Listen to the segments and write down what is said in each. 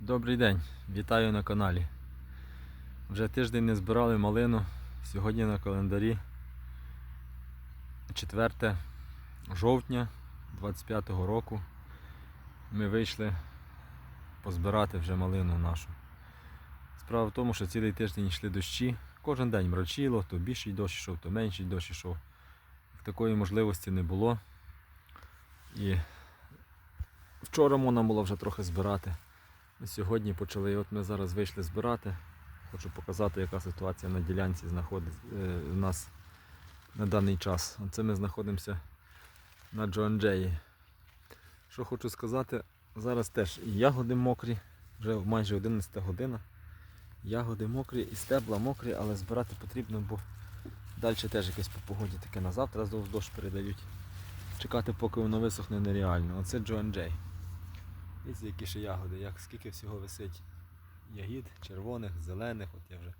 Добрий день, вітаю на каналі. Вже тиждень не збирали малину. Сьогодні на календарі 4 жовтня 25-го року. Ми вийшли позбирати вже малину нашу. Справа в тому, що цілий тиждень йшли дощі. Кожен день мрачило, то більший дощ йшов, то менший дощ йшов. Такої можливості не було. І вчора можна було вже трохи збирати. Сьогодні почали, от ми зараз вийшли збирати. Хочу показати, яка ситуація на ділянці знаходиться е, у нас на даний час. Оце ми знаходимося на Джоанджеї. Що хочу сказати, зараз теж і ягоди мокрі, вже майже 11 година. Ягоди мокрі і стебла мокрі, але збирати потрібно, бо далі теж якесь по погоді таке на завтра здовж дощ передають. Чекати, поки воно висохне, нереально. Оце Джоанджей. Дивіться, які ще ягоди, як скільки всього висить ягід, червоних, зелених, от я вже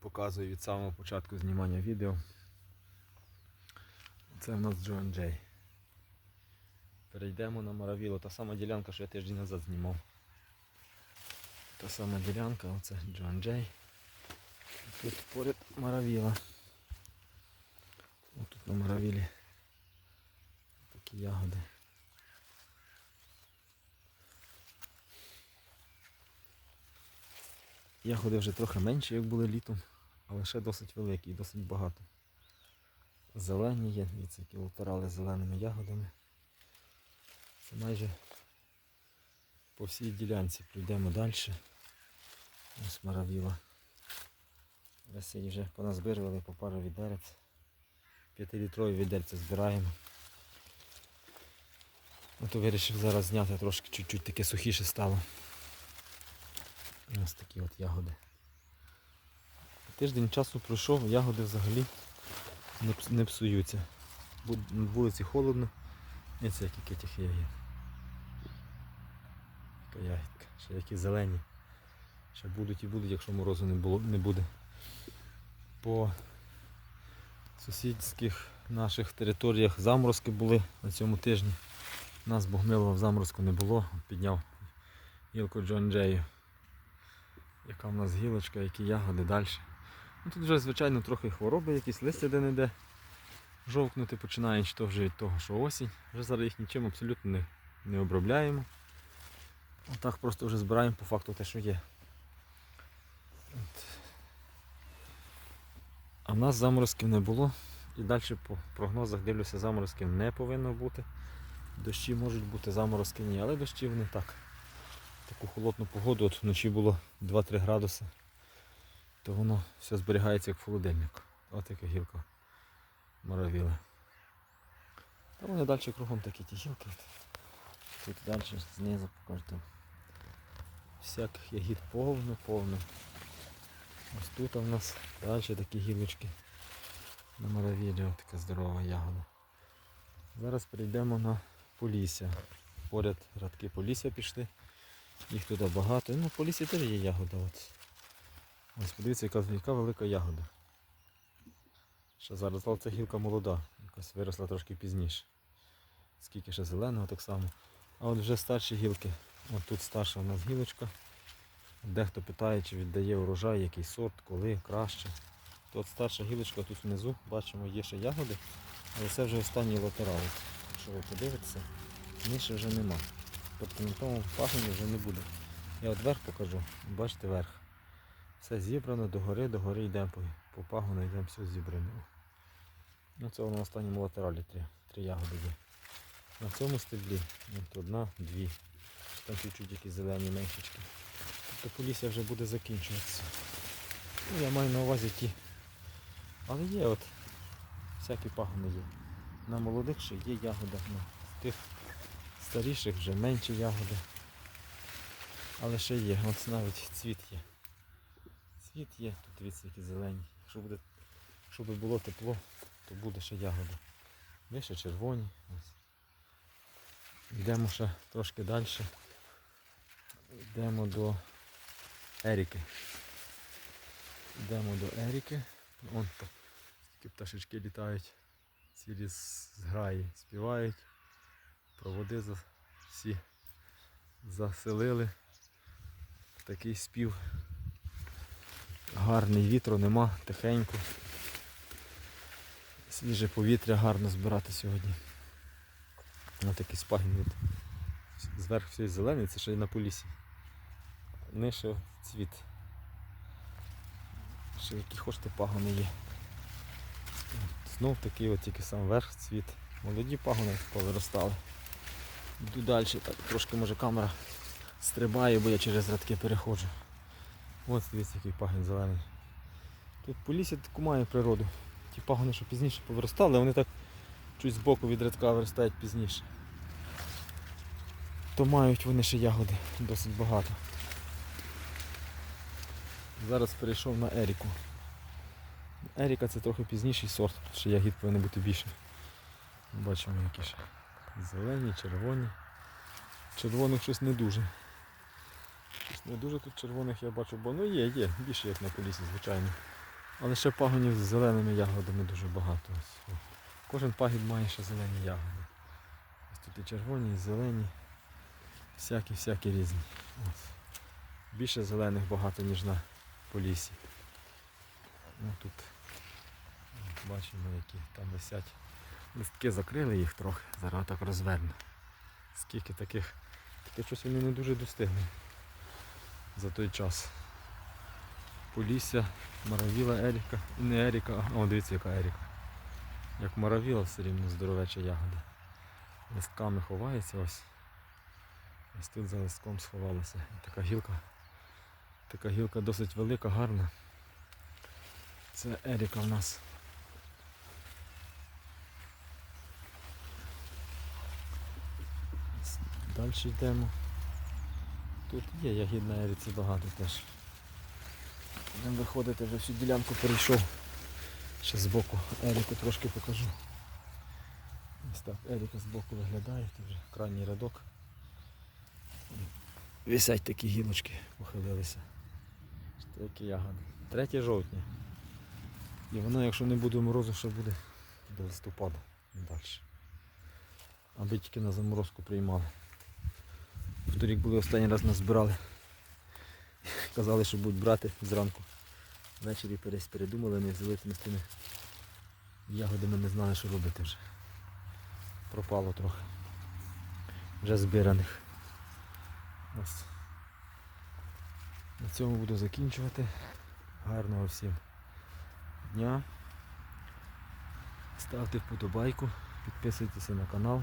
показую від самого початку знімання відео. Це в нас Джоан Джей. Перейдемо на Маравіло. Та сама ділянка, що я тиждень назад знімав. Та сама ділянка, оце Джоан Джей. Тут поряд Маравіла. Ось тут на Маравілі такі ягоди. Ягоди вже трохи менші, як були літом, але ще досить великі і досить багато. Зелені є, дивіться, які латерали зеленими ягодами. Це майже по всій ділянці пройдемо далі. Ось маравіла. Весені вже поназбирували по пару відерець. П'ятилітрові відерці збираємо. Ну, то вирішив зараз зняти трошки чуть-чуть таке сухіше стало. Ось такі от ягоди. Тиждень часу пройшов, ягоди взагалі не, псуються. На вулиці холодно. І це які тих ягід. Така ягідка. Ще які зелені. Ще будуть і будуть, якщо морозу не, було, не буде. По сусідських наших територіях заморозки були на цьому тижні. У нас Богмилова в заморозку не було. Підняв гілку Джон Джею яка в нас гілочка, які ягоди далі. Ну, тут вже, звичайно, трохи хвороби, якісь листя де-не-де жовкнути починають, чи то вже від того, що осінь. Вже зараз їх нічим абсолютно не, не обробляємо. Отак просто вже збираємо по факту те, що є. От. А в нас заморозків не було. І далі по прогнозах дивлюся, заморозків не повинно бути. Дощі можуть бути, заморозки ні, але дощів не так таку холодну погоду, от вночі було 2-3 градуси, то воно все зберігається як в холодильнику. От яка гілка моровіли. Та вони далі кругом такі ті гілки. Тут далі знизу покажу. Всяких ягід повно, повно. Ось тут у нас далі такі гілочки на моровілі, ось така здорова ягода. Зараз перейдемо на Полісся. Поряд радки Полісся пішли. Їх туди багато. Ну, по лісі теж є ягода. От. Ось подивіться, яка, яка велика ягода. Ще зараз, але гілка молода, якась виросла трошки пізніше. Скільки ще зеленого так само. А от вже старші гілки. От тут старша у нас гілочка. Дехто питає, чи віддає урожай, який сорт, коли, краще. Тут старша гілочка, тут внизу бачимо є ще ягоди, але це вже останній латерал. Якщо ви подивитеся, нижче вже нема. Тобто на тому пагоні вже не буде. Я от верх покажу, бачите верх. Все зібрано догори, догори йдемо по, по пагону, йдемо все зібрано. Ну це на останньому латералі три, три ягоди є. На цьому стеблі от одна, дві. Там чуть-чуть якісь зелені меншечки. Тобто полісся вже буде закінчуватися. Ну, я маю на увазі ті. Але є от всякі пагони є. На молодих ще є ягода. На тих старіших вже менші ягоди. Але ще є, от навіть цвіт є. Цвіт є, тут дивіться які зелені. Якщо буде, щоб було тепло, то буде ще ягода. Є ще червоні. Ось. Йдемо ще трошки далі. Йдемо до Еріки. Йдемо до Еріки. Вон такі пташечки літають, цілі зграї співають проводи всі заселили. Такий спів. Гарний вітру нема, тихенько. Свіже повітря гарно збирати сьогодні. Ось такий спагін від. Зверху все зелений, це ще й на полісі. Нижче цвіт. Ще які хочете пагони є. Знов такий от тільки сам верх цвіт. Молоді пагони повиростали. Йду далі, так трошки може камера стрибає, бо я через радки переходжу. Ось дивіться, який пагін зелений. Тут по лісі таку має природу. Ті пагони, що пізніше повиростали, вони так чуть збоку від рядка виростають пізніше. То мають вони ще ягоди досить багато. Зараз перейшов на Еріку. Еріка це трохи пізніший сорт, тут ще ягід повинно бути більше. Бачимо які ще. Зелені, червоні. Червоних щось не дуже. Щось не дуже тут червоних я бачу, бо ну є, є, більше як на полісі, звичайно. Але ще пагонів з зеленими ягодами дуже багато. Ось. Кожен пагід має ще зелені ягоди. Ось тут і червоні, і зелені. Всякі-всякі різні. Ось. Більше зелених багато, ніж на полісі. Ну, тут бачимо, які там висять. Листки закрили їх трохи, зараз так розверну. Скільки таких, таке щось вони не дуже достигли за той час. Полісся, Маравіла, Еріка. Не Еріка, а дивіться, яка Еріка. Як Маравіла все рівно здоровеча ягода. Листками ховається ось. Ось тут за листком сховалася. І така гілка. Така гілка досить велика, гарна. Це Еріка в нас. Далі йдемо. Тут є ягід на Еріці багато теж. Будемо виходити, вже всю ділянку перейшов. Ще збоку Еріку трошки покажу. Ось так Еріка збоку виглядає, тут вже крайній рядок. Висять такі гілочки, похилилися. Такі ягоди. 3 жовтня. І воно, якщо не буде морозу, ще буде до листопада далі. Аби тільки на заморозку приймали. Вторік були останній раз нас збирали. Казали, що будуть брати зранку. Ввечері передумали, не взяли з тими ягодами не знали, що робити вже. Пропало трохи. Вже збираних. Ось. На цьому буду закінчувати. Гарного всім дня. Ставте вподобайку, підписуйтеся на канал.